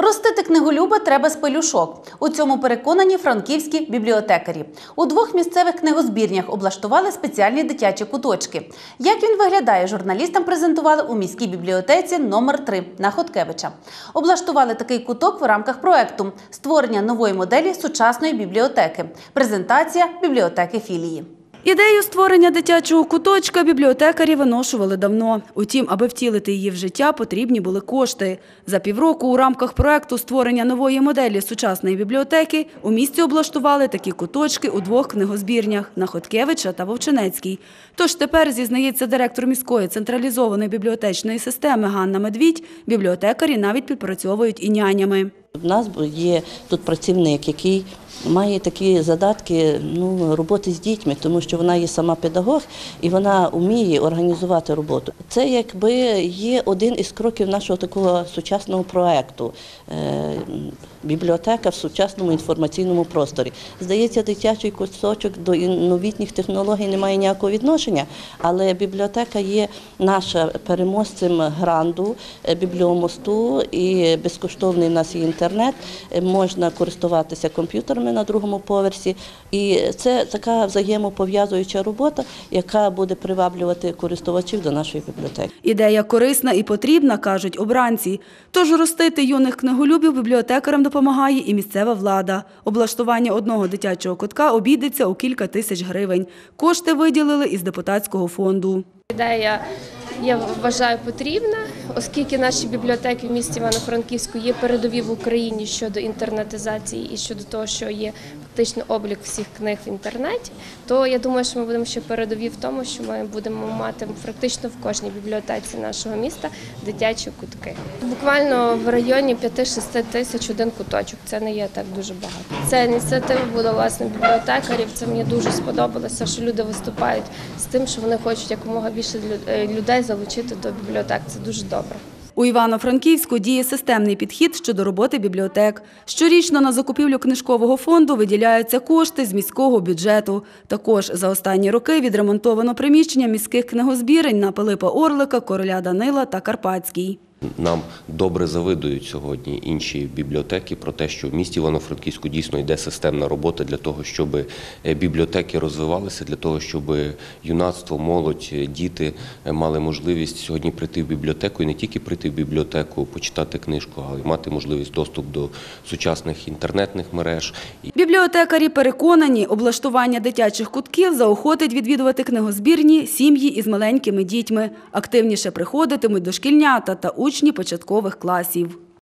Ростити книголюба треба з пелюшок. У цьому переконані франківські бібліотекарі. У двох місцевих книгозбірнях облаштували спеціальні дитячі куточки. Як він виглядає, журналістам презентували у міській бібліотеці номер 3 на Хоткевича. Облаштували такий куток в рамках проекту створення нової моделі сучасної бібліотеки. Презентація бібліотеки філії. Ідею створення дитячого куточка бібліотекарі виношували давно. Утім, аби втілити її в життя, потрібні були кошти. За півроку у рамках проекту створення нової моделі сучасної бібліотеки у місті облаштували такі куточки у двох книгозбірнях – на Хоткевича та Вовчинецькій. Тож тепер, зізнається директор міської централізованої бібліотечної системи Ганна Медвідь, бібліотекарі навіть підпрацьовують і нянями. У нас є тут працівник, який має такі задатки ну, роботи з дітьми, тому що вона є сама педагог і вона вміє організувати роботу. Це якби є один із кроків нашого такого сучасного проекту. Е, Бібліотека в сучасному інформаційному просторі. Здається, дитячий кусочок до новітніх технологій не має ніякого відношення, але бібліотека є наша переможцем гранду е, бібліомосту і безкоштовний у нас є інтернет. Е, Можна користуватися комп'ютерами на другому поверсі. І це така взаємопов'язуюча робота, яка буде приваблювати користувачів до нашої бібліотеки. Ідея корисна і потрібна, кажуть обранці. Тож ростити юних книголюбів бібліотекарам допомагає і місцева влада. Облаштування одного дитячого кутка обійдеться у кілька тисяч гривень. Кошти виділили із депутатського фонду. Ідея я вважаю потрібна, оскільки наші бібліотеки в місті Івано-Франківську є передові в Україні щодо інтернетизації і щодо того, що є фактично облік всіх книг в інтернеті. То я думаю, що ми будемо ще передові в тому, що ми будемо мати практично в кожній бібліотеці нашого міста дитячі кутки. Буквально в районі 5-6 тисяч один куточок. Це не є так дуже багато. Це ініціатива була власне бібліотекарів. Це мені дуже сподобалося, що люди виступають з тим, що вони хочуть якомога більше е, людей залучити до бібліотек. Це дуже добре. У Івано-Франківську діє системний підхід щодо роботи бібліотек. Щорічно на закупівлю книжкового фонду виділяються кошти з міського бюджету. Також за останні роки відремонтовано приміщення міських книгозбірень на Пилипа Орлика, Короля Данила та Карпатській. Нам добре завидують сьогодні інші бібліотеки про те, що в місті Івано-Франківську дійсно йде системна робота для того, щоб е, бібліотеки розвивалися, для того, щоб юнацтво, молодь, е, діти е, мали можливість сьогодні прийти в бібліотеку і не тільки прийти в бібліотеку, почитати книжку, а й мати можливість доступ до сучасних інтернетних мереж. Бібліотекарі переконані, облаштування дитячих кутків заохотить відвідувати книгозбірні сім'ї із маленькими дітьми. Активніше приходитимуть дошкільнята та учні початкових класів.